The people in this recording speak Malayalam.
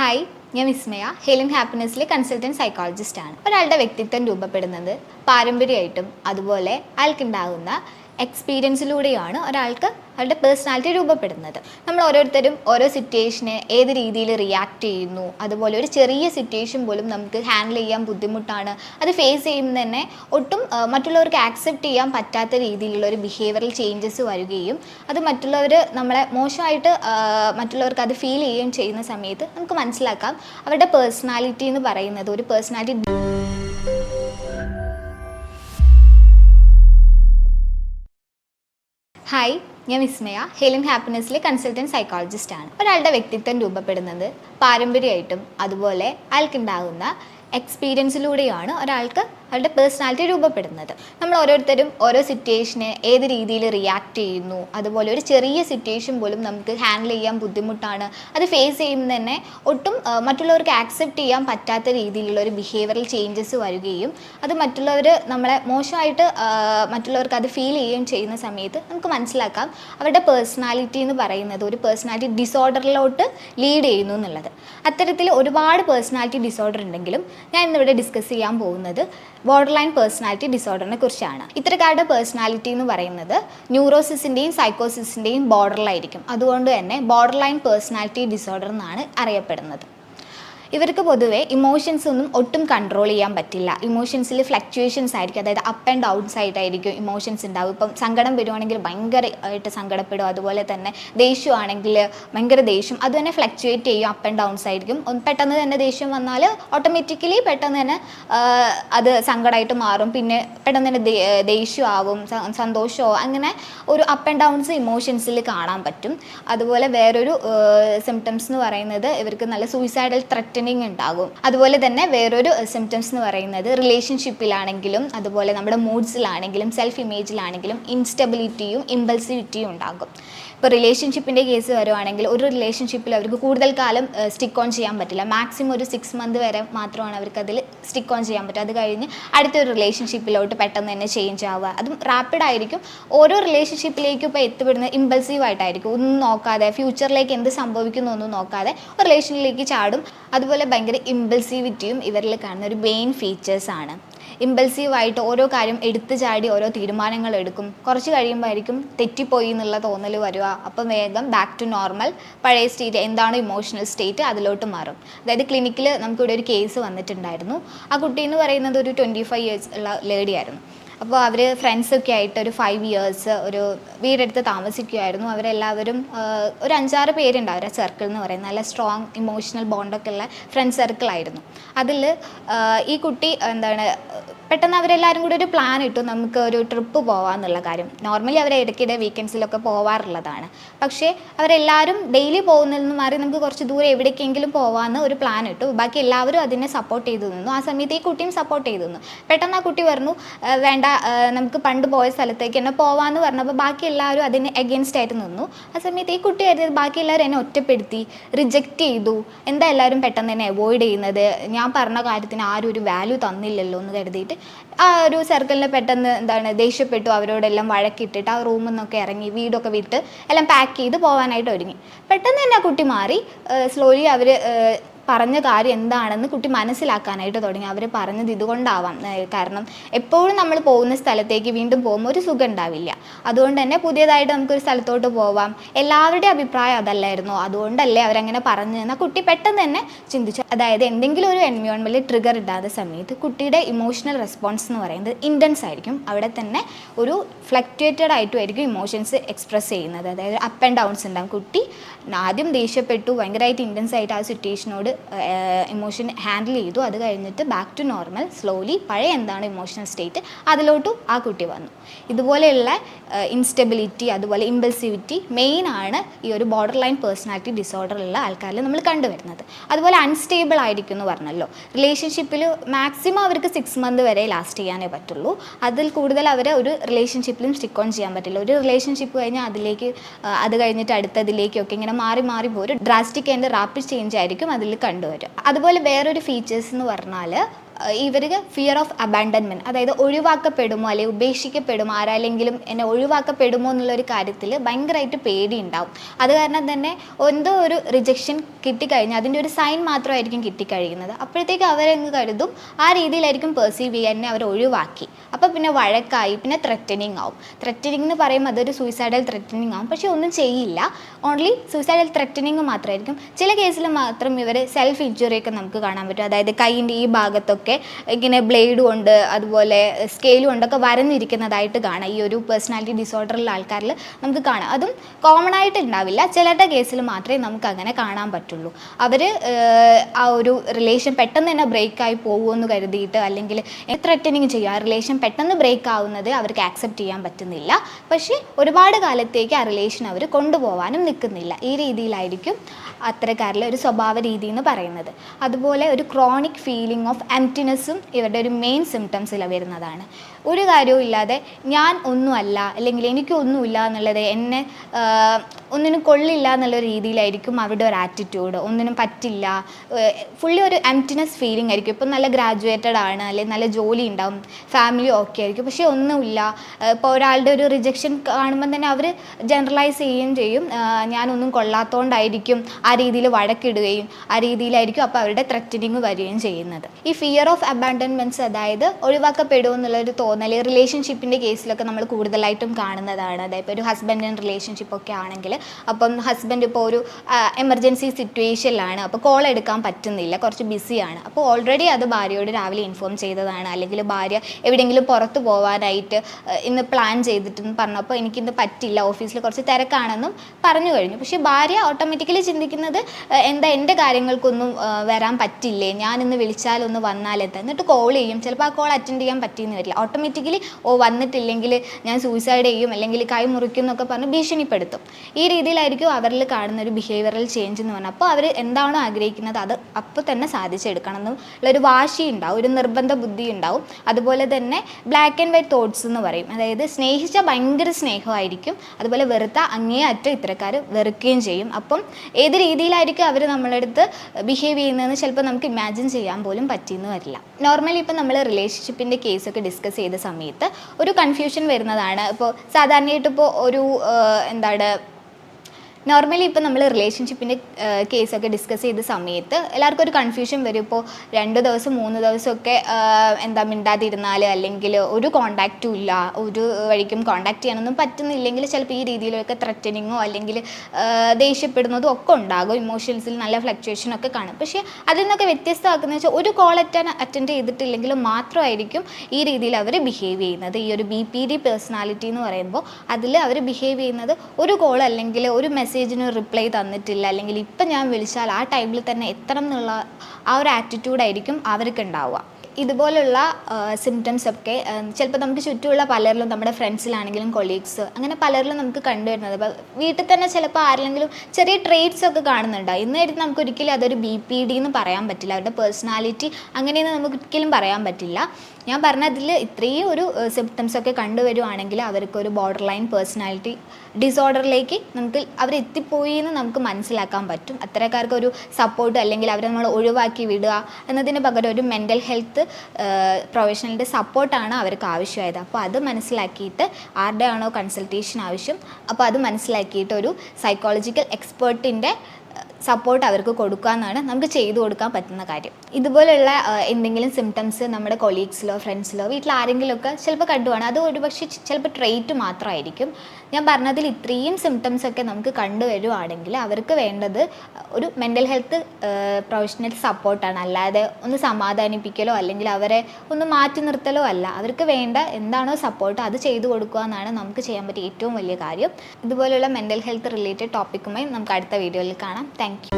ഹായ് ഞാൻ വിസ്മയ. ഹെലിൻ ഹാപ്പിനെസ്സിലെ കൺസൾട്ടന്റ് സൈക്കോളജിസ്റ്റാണ് ഒരാളുടെ വ്യക്തിത്വം രൂപപ്പെടുന്നത് പാരമ്പര്യമായിട്ടും അതുപോലെ അയാൾക്കുണ്ടാകുന്ന എക്സ്പീരിയൻസിലൂടെയാണ് ഒരാൾക്ക് അവരുടെ പേഴ്സണാലിറ്റി രൂപപ്പെടുന്നത്. നമ്മൾ ഓരോരുത്തരും ഓരോ സിറ്റുവേഷനെ ഏത് രീതിയിൽ റിയാക്ട് ചെയ്യുന്നു അതുപോലെ ഒരു ചെറിയ സിറ്റുവേഷൻ പോലും നമുക്ക് ഹാൻഡിൽ ചെയ്യാൻ ബുദ്ധിമുട്ടാണ്. അത് ഫേസ് ചെയ്യുമ്പോൾ തന്നെ ഒട്ടും മറ്റുള്ളവർക്ക് ആക്സെപ്റ്റ് ചെയ്യാൻ പറ്റാത്ത രീതിയിലുള്ള ഒരു ബിഹേവിയറൽ ചേഞ്ചസ് വരികയും അത് മറ്റുള്ളവർ നമ്മളെ മോശമായിട്ട് മറ്റുള്ളവർക്ക് അത് ഫീൽ ചെയ്യുകയും ചെയ്യുന്ന സമയത്ത് നമുക്ക് മനസ്സിലാക്കാം അവരുടെ പേഴ്സണാലിറ്റി എന്ന് പറയുന്നത് ഒരു പേഴ്സണാലിറ്റി ഹായ് ഞാൻ വിസ്മയ. ഹെലിൻ ഹാപ്പിനെസ്സിലെ കൺസൾട്ടന്റ് സൈക്കോളജിസ്റ്റ് ആണ്. ഒരാളുടെ വ്യക്തിത്വം രൂപപ്പെടുന്നത് പാരമ്പര്യമായിട്ടും അതുപോലെ അയാൾക്കുണ്ടാകുന്ന എക്സ്പീരിയൻസിലൂടെയാണ് ഒരാൾക്ക് അയാളുടെ പേഴ്സണാലിറ്റി രൂപപ്പെടുന്നത്. നമ്മൾ ഓരോരുത്തരും ഓരോ സിറ്റുവേഷനെ ഏത് രീതിയിൽ റിയാക്ട് ചെയ്യുന്നു അതുപോലെ ഒരു ചെറിയ സിറ്റുവേഷൻ പോലും നമുക്ക് ഹാൻഡിൽ ചെയ്യാൻ ബുദ്ധിമുട്ടാണ്. അത് ഫേസ് ചെയ്യുമ്പോൾ തന്നെ ഒട്ടും മറ്റുള്ളവർക്ക് ആക്സെപ്റ്റ് ചെയ്യാൻ പറ്റാത്ത രീതിയിലുള്ള ഒരു ബിഹേവിയറൽ ചേഞ്ചസ് വരികയും അത് മറ്റുള്ളവർ നമ്മളെ മോശമായിട്ട് മറ്റുള്ളവർക്ക് അത് ഫീൽ ചെയ്യുകയും ചെയ്യുന്ന സമയത്ത് നമുക്ക് മനസ്സിലാക്കാം അവരുടെ പേഴ്സണാലിറ്റി എന്ന് പറയുന്നത് ഒരു പേഴ്സണാലിറ്റി ഡിസോർഡറിലോട്ട് ലീഡ് ചെയ്യുന്നു എന്നുള്ളത്. അത്തരത്തിൽ ഒരുപാട് പേഴ്സണാലിറ്റി ഡിസോർഡർ ഉണ്ടെങ്കിലും ഞാൻ ഇന്നിവിടെ ഡിസ്കസ് ചെയ്യാൻ പോകുന്നത് ബോർഡർ ലൈൻ പേഴ്സണാലിറ്റി ഡിസോർഡറിനെ കുറിച്ചാണ്. ഇത്തരക്കാരുടെ പേഴ്സണാലിറ്റി എന്ന് പറയുന്നത് ന്യൂറോസിസിന്റെയും സൈക്കോസിസിന്റെയും ബോർഡറിലായിരിക്കും അതുകൊണ്ട് തന്നെ ബോർഡർ ലൈൻ പേഴ്സണാലിറ്റി ഡിസോർഡർ എന്നാണ് അറിയപ്പെടുന്നത്. ഇവർക്ക് പൊതുവെ ഇമോഷൻസ് ഒന്നും ഒട്ടും കൺട്രോൾ ചെയ്യാൻ പറ്റില്ല. ഇമോഷൻസിൽ ഫ്ലക്ച്വേഷൻസ് ആയിരിക്കും. അതായത് അപ്പ് ആൻഡ് ഡൗൺസ് ആയിട്ടായിരിക്കും ഇമോഷൻസ് ഉണ്ടാവും ഇപ്പം സങ്കടം വരുവാണെങ്കിൽ ഭയങ്കരമായിട്ട് സങ്കടപ്പെടും. അതുപോലെ തന്നെ ദേഷ്യമാണെങ്കിൽ ഭയങ്കര ദേഷ്യം. അത് തന്നെ ഫ്ലക്ച്വേറ്റ് ചെയ്യും. അപ്പ് ആൻഡ് ഡൗൺസ് ആയിരിക്കും. പെട്ടെന്ന് തന്നെ ദേഷ്യം വന്നാൽ ഓട്ടോമാറ്റിക്കലി പെട്ടെന്ന് തന്നെ അത് സങ്കടമായിട്ട് മാറും. പിന്നെ പെട്ടെന്ന് തന്നെ ദേഷ്യമാവും സന്തോഷമോ അങ്ങനെ ഒരു അപ്പ് ആൻഡ് ഡൗൺസ് ഇമോഷൻസിൽ കാണാൻ പറ്റും. അതുപോലെ വേറൊരു സിംറ്റംസ് എന്ന് പറയുന്നത് ഇവർക്ക് നല്ല സൂയിസൈഡൽ ത്രെറ്റനിങ് ഉണ്ടാകും. അതുപോലെ തന്നെ വേറൊരു സിംറ്റംസ് എന്ന് പറയുന്നത് റിലേഷൻഷിപ്പിലാണെങ്കിലും അതുപോലെ നമ്മുടെ മൂഡ്സിലാണെങ്കിലും സെൽഫ് ഇമേജിലാണെങ്കിലും ഇൻസ്റ്റബിലിറ്റിയും ഇമ്പൾസിവിറ്റിയും ഉണ്ടാകും. ഇപ്പോൾ റിലേഷൻഷിപ്പിന്റെ കേസ് വരുവാണെങ്കിൽ ഒരു റിലേഷൻഷിപ്പിൽ അവർക്ക് കൂടുതൽ കാലം സ്റ്റിക്ക് ഓൺ ചെയ്യാൻ പറ്റില്ല. മാക്സിമം ഒരു സിക്സ് മന്ത് വരെ മാത്രമാണ് അവർക്ക് അതിൽ സ്റ്റിക്ക് ഓൺ ചെയ്യാൻ പറ്റുക. അത് കഴിഞ്ഞ് അടുത്തൊരു റിലേഷൻഷിപ്പിലോട്ട് പെട്ടെന്ന് തന്നെ ചേഞ്ച് ആവുക. അതും റാപ്പിഡ് ആയിരിക്കും. ഓരോ റിലേഷൻഷിപ്പിലേക്കും ഇപ്പോൾ എത്തിപ്പെടുന്നത് ഇമ്പൾസീവ് ആയിട്ടായിരിക്കും. ഒന്നും നോക്കാതെ ഫ്യൂച്ചറിലേക്ക് എന്ത് സംഭവിക്കുന്നു ഒന്നും നോക്കാതെ റിലേഷനിലേക്ക് ചാടും. അതുപോലെ ഭയങ്കര ഇമ്പൾസീവിറ്റിയും ഇവരിൽ കാണുന്ന ഒരു മെയിൻ ഫീച്ചേഴ്സാണ് ആണ്. ഇമ്പൾസീവ് ആയിട്ട് ഓരോ കാര്യം എടുത്തു ചാടി ഓരോ തീരുമാനങ്ങൾ എടുക്കും. കുറച്ച് കഴിയുമ്പോൾ ആയിരിക്കും തെറ്റിപ്പോയി എന്നുള്ള തോന്നൽ വരിക. അപ്പം വേഗം ബാക്ക് ടു നോർമൽ പഴയ സ്റ്റേറ്റ് എന്താണ് ഇമോഷണൽ സ്റ്റേറ്റ് അതിലോട്ട് മാറും. അതായത് ക്ലിനിക്കിൽ നമുക്കിവിടെ ഒരു കേസ് വന്നിട്ടുണ്ടായിരുന്നു. ആ കുട്ടി എന്ന് പറയുന്നത് ഒരു ട്വന്റി ഫൈവ് ഇയേഴ്സ് ഉള്ള ലേഡി ആയിരുന്നു. അപ്പോൾ അവർ ഫ്രണ്ട്സൊക്കെ ആയിട്ട് ഒരു ഫൈവ് ഇയേഴ്സ് ഒരു വീടെടുത്ത് താമസിക്കുമായിരുന്നു അവരെല്ലാവരും ഒരു അഞ്ചാറ് പേരുണ്ട് അവരുടെ സർക്കിൾ എന്ന് പറയുന്നത്. നല്ല സ്ട്രോങ് ഇമോഷണൽ ബോണ്ടൊക്കെ ഉള്ള ഫ്രണ്ട് സർക്കിളായിരുന്നു അതിൽ ഈ കുട്ടി എന്താണ് പെട്ടെന്ന് അവരെല്ലാവരും കൂടി ഒരു പ്ലാൻ ഇട്ടു. നമുക്ക് ഒരു ട്രിപ്പ് പോകാമെന്നുള്ള കാര്യം. നോർമലി അവർ ഇടയ്ക്കിടെ വീക്കെൻഡ്സിലൊക്കെ പോവാറുള്ളതാണ്. പക്ഷേ അവരെല്ലാവരും ഡെയിലി പോകുന്നതിൽ നിന്ന് മാറി നമുക്ക് കുറച്ച് ദൂരെ എവിടേക്കെങ്കിലും പോകാമെന്ന് ഒരു പ്ലാൻ ഇട്ടു. ബാക്കി എല്ലാവരും അതിനെ സപ്പോർട്ട് ചെയ്തു നിന്നു. ആ സമയത്ത് ഈ കുട്ടിയും സപ്പോർട്ട് ചെയ്തു നിന്നു. പെട്ടെന്ന് ആ കുട്ടി പറഞ്ഞു വേണ്ട നമുക്ക് പണ്ട് പോയ സ്ഥലത്തേക്ക് തന്നെ പോവാന്ന് പറഞ്ഞപ്പോൾ ബാക്കി എല്ലാവരും അതിന് എഗെയിൻസ്റ്റ് ആയിട്ട് നിന്നു. ആ സമയത്ത് ഈ കുട്ടി കരുതിയത് ബാക്കി എല്ലാവരും എന്നെ ഒറ്റപ്പെടുത്തി റിജക്റ്റ് ചെയ്തു. എന്താ എല്ലാവരും പെട്ടെന്ന് തന്നെ അവോയ്ഡ് ചെയ്യുന്നത്? ഞാൻ പറഞ്ഞ കാര്യത്തിന് ആരും ഒരു വാല്യൂ തന്നില്ലല്ലോ എന്ന് കരുതിയിട്ട് ആ ഒരു സർക്കിളിൽ പെട്ടെന്ന് എന്താണ് ദേഷ്യപ്പെട്ടു അവരോടെല്ലാം വഴക്കിട്ടിട്ട് ആ റൂമിൽ നിന്നൊക്കെ ഇറങ്ങി വീടൊക്കെ വിട്ട് എല്ലാം പാക്ക് ചെയ്ത് പോകാനായിട്ട് ഒരുങ്ങി. പെട്ടെന്ന് തന്നെ ആ കുട്ടി മാറി. സ്ലോലി അവർ പറഞ്ഞ കാര്യം എന്താണെന്ന് കുട്ടി മനസ്സിലാക്കാനായിട്ട് തുടങ്ങി. അവർ പറഞ്ഞത് ഇതുകൊണ്ടാവാം. കാരണം എപ്പോഴും നമ്മൾ പോകുന്ന സ്ഥലത്തേക്ക് വീണ്ടും പോകുമ്പോൾ ഒരു സുഖം ഉണ്ടാവില്ല. അതുകൊണ്ട് തന്നെ പുതിയതായിട്ട് നമുക്കൊരു സ്ഥലത്തോട്ട് പോവാം. എല്ലാവരുടെയും അഭിപ്രായം അതല്ലായിരുന്നു. അതുകൊണ്ടല്ലേ അവരങ്ങനെ പറഞ്ഞു എന്നാൽ കുട്ടി പെട്ടെന്ന് തന്നെ ചിന്തിച്ചു. അതായത് എന്തെങ്കിലും ഒരു എൻവയോൺമെന്റിൽ ട്രിഗർ ഇടാത്ത സമയത്ത് കുട്ടിയുടെ ഇമോഷണൽ റെസ്പോൺസ് എന്ന് പറയുന്നത് ഇന്റൻസ് ആയിരിക്കും. അവിടെ തന്നെ ഒരു ഫ്ലക്ച്വേറ്റഡ് ആയിട്ടുമായിരിക്കും ഇമോഷൻസ് എക്സ്പ്രസ് ചെയ്യുന്നത്. അതായത് അപ്പ് ആൻഡ് ഡൗൺസ് ഉണ്ടാകും കുട്ടി ആദ്യം ദേഷ്യപ്പെട്ടു ഭയങ്കരമായിട്ട് ഇന്റൻസ് ആയിട്ട് ആ സിറ്റുവേഷനോട് ഇമോഷൻ ഹാൻഡിൽ ചെയ്തു. അത് കഴിഞ്ഞിട്ട് ബാക്ക് ടു നോർമൽ സ്ലോലി പഴയ എന്താണ് ഇമോഷണൽ സ്റ്റേറ്റ് അതിലോട്ടും ആ കുട്ടി വന്നു. ഇതുപോലെയുള്ള ഇൻസ്റ്റെബിലിറ്റി അതുപോലെ ഇമ്പൾസിവിറ്റി മെയിൻ ആണ് ഈ ഒരു ബോർഡർ ലൈൻ പേഴ്സണാലിറ്റി ഡിസോർഡറുള്ള ആൾക്കാരിൽ നമ്മൾ കണ്ടുവരുന്നത്. അതുപോലെ അൺസ്റ്റേബിൾ ആയിരിക്കും എന്ന് പറഞ്ഞല്ലോ. റിലേഷൻഷിപ്പിൽ മാക്സിമം അവർക്ക് സിക്സ് മന്ത് വരെ ലാസ്റ്റ് ചെയ്യാനേ പറ്റുള്ളൂ. അതിൽ കൂടുതൽ അവരെ ഒരു റിലേഷൻഷിപ്പിലും സ്റ്റിക്ക് ഓൺ ചെയ്യാൻ പറ്റില്ല. ഒരു റിലേഷൻഷിപ്പ് കഴിഞ്ഞാൽ അതിലേക്ക് അത് കഴിഞ്ഞിട്ട് അടുത്തതിലേക്കൊക്കെ ഇങ്ങനെ മാറി മാറി പോരും ഡ്രാസ്റ്റിക് ആൻഡ് റാപ്പിഡ് ചേഞ്ച് ആയിരിക്കും അതിൽ കണ്ടുവരും അതുപോലെ വേറൊരു ഫീച്ചേഴ്സ് എന്ന് പറഞ്ഞാൽ ഇവർക്ക് ഫിയർ ഓഫ് അബാൻഡൻമെന്റ് അതായത് ഒഴിവാക്കപ്പെടുമോ അല്ലെങ്കിൽ ഉപേക്ഷിക്കപ്പെടുമോ ആരാലെങ്കിലും എന്നെ ഒഴിവാക്കപ്പെടുമോ എന്നുള്ളൊരു കാര്യത്തിൽ ഭയങ്കരമായിട്ട് പേടിയുണ്ടാവും അത് കാരണം തന്നെ എന്തോ ഒരു റിജക്ഷൻ കിട്ടിക്കഴിഞ്ഞാൽ അതിന്റെ ഒരു സൈൻ മാത്രമായിരിക്കും കിട്ടിക്കഴിയുന്നത്. അപ്പോഴത്തേക്ക് അവരങ്ങ് കരുതും ആ രീതിയിലായിരിക്കും പെർസീവ് ചെയ്യാൻ അവർ ഒഴിവാക്കി. അപ്പോൾ പിന്നെ വഴക്കായി പിന്നെ ത്രെറ്റനിങ് ആവും. ത്രെറ്റനിങ് എന്ന് പറയുമ്പോൾ അതൊരു സൂയിസൈഡൽ ത്രെറ്റനിങ് ആവും. പക്ഷേ ഒന്നും ചെയ്യില്ല. ഓൺലി സൂയിസൈഡൽ ത്രെറ്റനിങ് മാത്രമായിരിക്കും ചില കേസിൽ മാത്രം ഇവർ സെൽഫ് ഇഞ്ചുറി ഒക്കെ നമുക്ക് കാണാൻ പറ്റും. അതായത് കൈയിന്റെ ഈ ഭാഗത്തൊക്കെ ഇങ്ങനെ ബ്ലേഡ് കൊണ്ട് അതുപോലെ സ്കെയിൽ കൊണ്ടൊക്കെ വരഞ്ഞിരിക്കുന്നതായിട്ട് കാണാം. ഈ ഒരു പേഴ്സണാലിറ്റി ഡിസോർഡറുള്ള ആൾക്കാരിൽ നമുക്ക് കാണാം. അതും കോമൺ ആയിട്ട് ഉണ്ടാവില്ല ചിലരുടെ കേസിൽ മാത്രമേ നമുക്ക് അങ്ങനെ കാണാൻ പറ്റുള്ളൂ. അവർ ആ ഒരു റിലേഷൻ പെട്ടെന്ന് തന്നെ ബ്രേക്കായി പോകുമെന്ന് കരുതിയിട്ട് അല്ലെങ്കിൽ ത്രെറ്റനിങ് ചെയ്യുക ആ റിലേഷൻ പെട്ടെന്ന് ബ്രേക്ക് ആവുന്നത് അവർക്ക് ആക്സെപ്റ്റ് ചെയ്യാൻ പറ്റുന്നില്ല. പക്ഷേ ഒരുപാട് കാലത്തേക്ക് ആ റിലേഷൻ അവർ കൊണ്ടുപോകാനും നിൽക്കുന്നില്ല. ഈ രീതിയിലായിരിക്കും അത്തരക്കാരിലെ ഒരു സ്വഭാവ രീതി എന്ന് പറയുന്നത്. അതുപോലെ ഒരു ക്രോണിക് ഫീലിംഗ് ഓഫ് എംറ്റിനെസ്സും ഇവരുടെ ഒരു മെയിൻ സിംറ്റംസിൽ വരുന്നതാണ്. ഒരു കാര്യവും ഇല്ലാതെ ഞാൻ ഒന്നുമല്ല അല്ലെങ്കിൽ എനിക്കൊന്നുമില്ല എന്നുള്ളത് എന്നെ ഒന്നിനും കൊള്ളില്ല എന്നുള്ള രീതിയിലായിരിക്കും അവരുടെ ഒരു ആറ്റിറ്റ്യൂഡ് ഒന്നിനും പറ്റില്ല. ഫുള്ളി ഒരു എംറ്റിനെസ് ഫീലിംഗ് ആയിരിക്കും. ഇപ്പം നല്ല ഗ്രാജുവേറ്റഡ് ആണ് അല്ലെങ്കിൽ നല്ല ജോലി ഉണ്ടാവും ഫാമിലി ഓക്കെ ആയിരിക്കും. പക്ഷേ ഒന്നുമില്ല. ഇപ്പോൾ ഒരാളുടെ ഒരു റിജക്ഷൻ കാണുമ്പോൾ തന്നെ അവർ ജനറലൈസ് ചെയ്യുകയും ചെയ്യും. ഞാനൊന്നും കൊള്ളാത്തതുകൊണ്ടായിരിക്കും ആ രീതിയിൽ വഴക്കിടുകയും ആ രീതിയിലായിരിക്കും അപ്പോൾ അവരുടെ ത്രെറ്റനിങ് വരികയും ചെയ്യുന്നത്. ഈ ഫിയർ ഓഫ് അബാൻഡൻമെന്റ്സ് അതായത് ഒഴിവാക്കപ്പെടും എന്നുള്ളൊരു തോന്നൽ റിലേഷൻഷിപ്പിന്റെ കേസിലൊക്കെ നമ്മൾ കൂടുതലായിട്ടും കാണുന്നതാണ്. അതായത് ഇപ്പോൾ ഒരു ഹസ്ബൻഡ് ആൻഡ് റിലേഷൻഷിപ്പ് ഒക്കെ ആണെങ്കിൽ അപ്പം ഹസ്ബൻഡ് ഇപ്പോൾ ഒരു എമർജൻസി സിറ്റുവേഷനിലാണ് അപ്പോൾ കോൾ എടുക്കാൻ പറ്റുന്നില്ല. കുറച്ച് ബിസിയാണ് അപ്പോൾ ഓൾറെഡി അത് ഭാര്യയോട് രാവിലെ ഇൻഫോം ചെയ്തതാണ്. അല്ലെങ്കിൽ ഭാര്യ എവിടെയെങ്കിലും പുറത്ത് പോകാനായിട്ട് ഇന്ന് പ്ലാൻ ചെയ്തിട്ടെന്ന് പറഞ്ഞപ്പോൾ എനിക്കിന്ന് പറ്റില്ല. ഓഫീസിൽ കുറച്ച് തിരക്കാണെന്നും പറഞ്ഞു കഴിഞ്ഞു. പക്ഷേ ഭാര്യ ഓട്ടോമാറ്റിക്കലി ചിന്തിക്കുന്നത് എന്താ എന്റെ കാര്യങ്ങൾക്കൊന്നും വരാൻ പറ്റില്ലേ? ഞാൻ ഇന്ന് വിളിച്ചാലൊന്ന് വന്നാലെത്താം എന്നിട്ട് കോൾ ചെയ്യും. ചിലപ്പോൾ ആ കോൾ അറ്റൻഡ് ചെയ്യാൻ പറ്റിയെന്ന് വരില്ല. ഓട്ടോമാറ്റിക്കലി ഓ വന്നിട്ടില്ലെങ്കിൽ ഞാൻ സൂയിസൈഡ് ചെയ്യും. അല്ലെങ്കിൽ കൈ മുറിക്കും എന്നൊക്കെ പറഞ്ഞ് ഭീഷണിപ്പെടുത്തും. ഈ രീതിയിലായിരിക്കും അവരിൽ കാണുന്ന ഒരു ബിഹേവിയറൽ ചേഞ്ച് എന്ന് പറഞ്ഞാൽ. അപ്പോൾ അവർ എന്താണോ ആഗ്രഹിക്കുന്നത് അത് അപ്പോൾ തന്നെ സാധിച്ചെടുക്കണം എന്നുള്ളൊരു വാശി ഉണ്ടാവും ഒരു നിർബന്ധ ബുദ്ധി ഉണ്ടാവും. അതുപോലെ തന്നെ ബ്ലാക്ക് ആൻഡ് വൈറ്റ് തോട്ട്സ് എന്ന് പറയും. അതായത് സ്നേഹിച്ച ഭയങ്കര സ്നേഹമായിരിക്കും. അതുപോലെ വെറുത്ത അങ്ങേ അറ്റം ഇത്തരക്കാർ വെറുക്കുകയും ചെയ്യും. അപ്പം ഏത് രീതിയിലായിരിക്കും അവർ നമ്മളടുത്ത് ബിഹേവ് ചെയ്യുന്നതെന്ന് ചിലപ്പോൾ നമുക്ക് ഇമാജിൻ ചെയ്യാൻ പോലും പറ്റിയെന്ന് വരില്ല. നോർമലി ഇപ്പം നമ്മൾ റിലേഷൻഷിപ്പിന്റെ കേസൊക്കെ ഡിസ്കസ് ചെയ്ത സമയത്ത് ഒരു കൺഫ്യൂഷൻ വരുന്നതാണ്. ഇപ്പോൾ സാധാരണയായിട്ട് ഇപ്പോൾ ഒരു എന്താണ് നോർമലി ഇപ്പോൾ നമ്മൾ റിലേഷൻഷിപ്പിന്റെ കേസൊക്കെ ഡിസ്കസ് ചെയ്ത സമയത്ത് എല്ലാവർക്കും ഒരു കൺഫ്യൂഷൻ വരും. ഇപ്പോൾ രണ്ട് ദിവസം മൂന്ന് ദിവസമൊക്കെ എന്താ മിണ്ടാതിരുന്നാൽ അല്ലെങ്കിൽ ഒരു കോണ്ടാക്റ്റും ഇല്ല. ഒരു വഴിക്കും കോണ്ടാക്ട് ചെയ്യാനൊന്നും പറ്റുന്നില്ലെങ്കിൽ ചിലപ്പോൾ ഈ രീതിയിലൊക്കെ ത്രറ്റനിങ്ങോ അല്ലെങ്കിൽ ദേഷ്യപ്പെടുന്നതും ഒക്കെ ഉണ്ടാകും. ഇമോഷൻസിൽ നല്ല ഫ്ലക്ച്വേഷൻ ഒക്കെ കാണും. പക്ഷേ അതിൽ നിന്നൊക്കെ വ്യത്യസ്തമാക്കുന്നത് വെച്ചാൽ ഒരു കോൾ അറ്റാൻ അറ്റൻഡ് ചെയ്തിട്ടില്ലെങ്കിൽ മാത്രമായിരിക്കും ഈ രീതിയിൽ അവർ ബിഹേവ് ചെയ്യുന്നത്. ഈ ഒരു ബി പി ഡി പേഴ്സണാലിറ്റി എന്ന് പറയുമ്പോൾ അതിൽ അവർ ബിഹേവ് ചെയ്യുന്നത് ഒരു കോൾ അല്ലെങ്കിൽ ഒരു മെസ്സേജിന് റിപ്ലൈ തന്നിട്ടില്ല. അല്ലെങ്കിൽ ഇപ്പം ഞാൻ വിളിച്ചാൽ ആ ടൈമിൽ തന്നെ എത്തണം എന്നുള്ള ആ ഒരു ആറ്റിറ്റ്യൂഡായിരിക്കും അവർക്ക് ഉണ്ടാവുക. ഇതുപോലുള്ള സിംറ്റംസ് ഒക്കെ ചിലപ്പോൾ നമുക്ക് ചുറ്റുമുള്ള പലരിലും നമ്മുടെ ഫ്രണ്ട്സിലാണെങ്കിലും കൊളീഗ്സ് അങ്ങനെ പലരിലും നമുക്ക് കണ്ടുവരുന്നത്. അപ്പോൾ വീട്ടിൽ തന്നെ ചിലപ്പോൾ ആരെങ്കിലും ചെറിയ ട്രേറ്റ്സ് ഒക്കെ കാണുന്നുണ്ടാവും ഇന്ന് കരുതി നമുക്ക് ഒരിക്കലും അതൊരു ബി പി ഡി എന്ന് പറയാൻ പറ്റില്ല. അവരുടെ പേഴ്സണാലിറ്റി അങ്ങനെയൊന്നും നമുക്ക് ഒരിക്കലും പറയാൻ പറ്റില്ല. ഞാൻ പറഞ്ഞതിൽ ഇത്രയും ഒരു സിംപ്റ്റംസ് ഒക്കെ കണ്ടുവരുവാണെങ്കിൽ അവർക്കൊരു ബോർഡർ ലൈൻ പേഴ്സണാലിറ്റി ഡിസോർഡറിലേക്ക് നമുക്ക് അവർ എത്തിപ്പോയി എന്ന് നമുക്ക് മനസ്സിലാക്കാൻ പറ്റും. അത്തരക്കാർക്ക് ഒരു സപ്പോർട്ട് അല്ലെങ്കിൽ അവരെ നമ്മൾ ഒഴിവാക്കി വിടുക എന്നതിന് പകരം ഒരു മെന്റൽ ഹെൽത്ത് പ്രൊഫഷണലിന്റെ സപ്പോർട്ടാണ് അവർക്ക് ആവശ്യമായത്. അപ്പോൾ അത് മനസ്സിലാക്കിയിട്ട് ആരുടെ ആണോ കൺസൾട്ടേഷൻ ആവശ്യം അപ്പോൾ അത് മനസ്സിലാക്കിയിട്ട് ഒരു സൈക്കോളജിക്കൽ എക്സ്പേർട്ടിന്റെ സപ്പോർട്ട് അവർക്ക് കൊടുക്കുക എന്നാണ് നമുക്ക് ചെയ്തു കൊടുക്കാൻ പറ്റുന്ന കാര്യം. ഇതുപോലെയുള്ള എന്തെങ്കിലും സിംറ്റംസ് നമ്മുടെ കൊളീഗ്സിലോ ഫ്രണ്ട്സിലോ വീട്ടിൽ ആരെങ്കിലുമൊക്കെ ചിലപ്പോൾ കണ്ടുവാണ് അത് ഒരുപക്ഷെ ചിലപ്പോൾ ട്രേറ്റ് മാത്രമായിരിക്കും. ഞാൻ പറഞ്ഞതിൽ ഇത്രയും സിംറ്റംസ് ഒക്കെ നമുക്ക് കണ്ടുവരുവാണെങ്കിൽ അവർക്ക് വേണ്ടത് ഒരു മെന്റൽ ഹെൽത്ത് പ്രൊഫഷണൽ സപ്പോർട്ടാണ് അല്ലാതെ ഒന്ന് സമാധാനിപ്പിക്കലോ അല്ലെങ്കിൽ അവരെ ഒന്ന് മാറ്റി നിർത്തലോ അല്ല. അവർക്ക് വേണ്ട എന്താണോ സപ്പോർട്ട് അത് ചെയ്തു കൊടുക്കുക എന്നാണ് നമുക്ക് ചെയ്യാൻ പറ്റിയ ഏറ്റവും വലിയ കാര്യം. ഇതുപോലെയുള്ള മെന്റൽ ഹെൽത്ത് റിലേറ്റഡ് ടോപ്പിക്കുമായി നമുക്ക് അടുത്ത വീഡിയോയിൽ കാണാം. താങ്ക്